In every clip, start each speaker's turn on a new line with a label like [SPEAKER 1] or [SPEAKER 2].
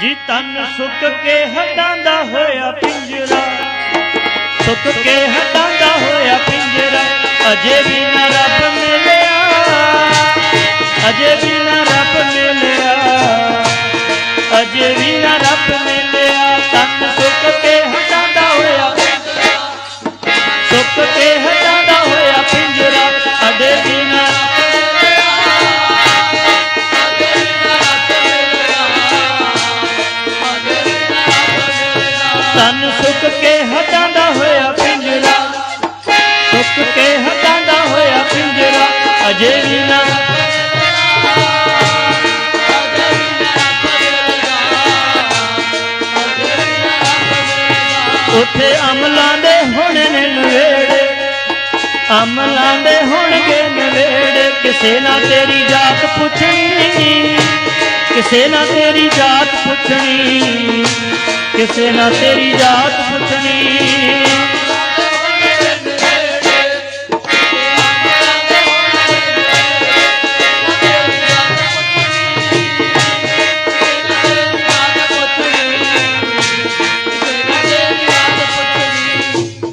[SPEAKER 1] ਜੀ ਤਨ ਸੁੱਕ ਕੇ ਹਟਾਂਦਾ ਹੋਇਆ ਪਿੰਜਰਾ। ਸੁੱਕ ਕੇ ਹਟਾਂਦਾ ਹੋਇਆ ਪਿੰਜਰਾ, ਅਜੇ ਵੀ ਨਾ ਰੱਬ ਮਿਲਿਆ। ਅਜੇ ਵੀ ਨਾ ਰੱਬ ਮਿਲਿਆ। ਅਜੇ ਵੀ ਨਾ ਰੱਬ ਮਿਲਿਆ। ਤਨ ਸੁੱਕ ਕੇ ਹਟਾਂਦਾ ਹੋਇਆ ਪਿੰਜਰਾ, ਸੁੱਕ ਕੇ ਹਟਾਂਦਾ ਹੋਇਆ ਪਿੰਜਰਾ, ਅਜੇ ਵੀ ਨਾ ਉੱਥੇ ਅਮਲਾਂ ਦੇ ਹੁਣ ਨੇ ਨਵੇੜੇ, ਅਮਲਾਂ ਦੇ ਹੋਣਗੇ ਨਵੇੜੇ। ਕਿਸੇ ਨਾ ਤੇਰੀ ਜਾਤ ਪੁੱਛਣੀ, ਕਿਸੇ ਨਾ ਤੇਰੀ ਜਾਤ ਪੁੱਛਣੀ। ਕਿਸੇ ਨਾ ਤੇਰੀ ਜਾਤ ਪੁੱਛਣੀ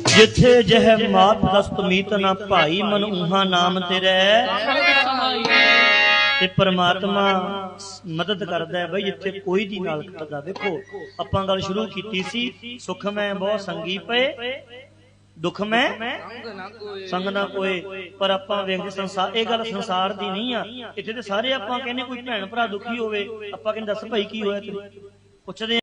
[SPEAKER 1] ਜਿੱਥੇ ਜਹ ਮਾਤ ਦਸਤ ਮੀਤ ਨਾ ਭਾਈ ਮਨ ਉਹਾ ਨਾਮ ਤੇਰਾ। ਤੇ ਪ੍ਰਮਾਤਮਾ ਮਦਦ ਕਰਦਾ ਹੈ ਬਈ ਜਿੱਥੇ ਕੋਈ ਦੀ ਨਾਲ ਕਰਦਾ ਵੇਖੋ, ਆਪਾਂ ਗੱਲ ਸ਼ੁਰੂ ਕੀਤੀ ਸੀ, ਸੁਖ ਮੈਂ ਬਹੁ ਸੰਗੀ ਪਏ ਦੁੱਖ ਮੈਂ ਸੰਗ ਨਾ ਕੋਏ। ਪਰ ਆਪਾਂ ਵੇਖਦੇ ਸੰਸਾਰ ਇਹ ਗੱਲ ਸੰਸਾਰ ਦੀ ਨਹੀਂ ਆ। ਇੱਥੇ ਤੇ ਸਾਰੇ ਆਪਾਂ ਕਹਿੰਦੇ ਕੋਈ ਭੈਣ ਭਰਾ ਦੁਖੀ ਹੋਵੇ, ਆਪਾਂ ਕਹਿੰਦੇ ਦੱਸ ਭਾਈ ਕੀ ਹੋਇਆ ਤੇਰੇ? ਪੁੱਛਦੇ